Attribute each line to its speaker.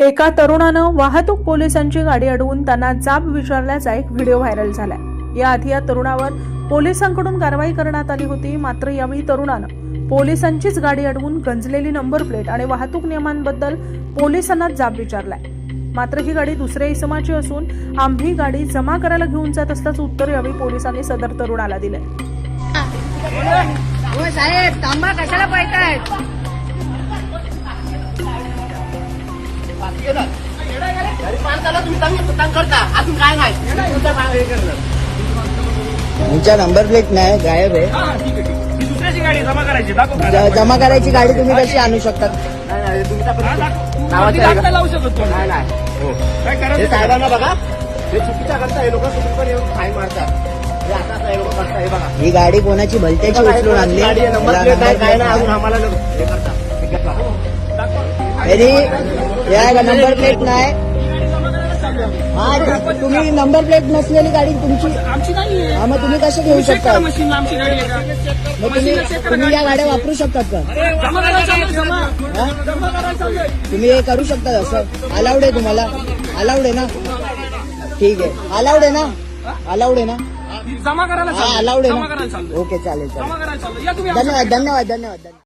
Speaker 1: एका तरुणानं वाहतूक पोलिसांची गाडी अडवून त्यांना जाब विचारल्याचा एक व्हिडिओ व्हायरल झालाय. याआधी या तरुणावर पोलिसांकडून कारवाई करण्यात आली होती मात्र यावेळी तरुणानं पोलिसांचीच गाडी अडवून गंजलेली नंबर प्लेट आणि वाहतूक नियमांबद्दल पोलिसांना जाब विचारलाय. मात्र ही गाडी दुसऱ्या इसमाची असून आम्ही गाडी जमा करायला घेऊन जात असल्याचं उत्तर यावेळी पोलिसांनी सदर तरुणाला दिलंय.
Speaker 2: हो साहेब कशाला पाहिजे
Speaker 3: तुमच्या नंबर प्लेट नाही गायब आहे.
Speaker 4: जमा करायची
Speaker 3: गाडी तुम्ही कशी आणू
Speaker 4: शकत
Speaker 5: हे. साहेबांना बघा. हे चुकीच्या करता हे लोक पण येऊन फाईन मारतात. हे
Speaker 3: गाडी कोणाची भलत्याची उचलून आणली?
Speaker 5: काय अजून. आम्हाला
Speaker 3: या नंबर प्लेट नाही. हा तुम्ही नंबर प्लेट नसलेली गाडी तुमची
Speaker 4: आमची नाहीये.
Speaker 3: हा मग तुम्ही कशी घेऊ शकता?
Speaker 4: मशीनला आमची गाडी आहे का
Speaker 3: मग तुम्ही
Speaker 4: मशीनला चेक करा
Speaker 3: तुम्ही या
Speaker 4: गाडी.
Speaker 3: गाड्या वापरू शकतात का?
Speaker 4: जमा करायला चालू आहे, जमा
Speaker 3: हा?
Speaker 4: जमा करायला चालू आहे.
Speaker 3: तुम्ही हे करू शकता असं अलाउड आहे तुम्हाला? अलाउड आहे ना? ठीक आहे. अलाउड आहे ना? अलाउड आहे ना?
Speaker 4: जमा करायला
Speaker 3: हा
Speaker 4: आहे.
Speaker 3: अलाउड
Speaker 4: जमा
Speaker 3: आहे
Speaker 4: करायला
Speaker 3: ना. ओके चालेल
Speaker 4: जमा
Speaker 3: चालेल
Speaker 4: करायला चालू आहे. या तुम्ही आमच्या
Speaker 3: धन्यवाद धन्यवाद धन्यवाद धन्यवाद.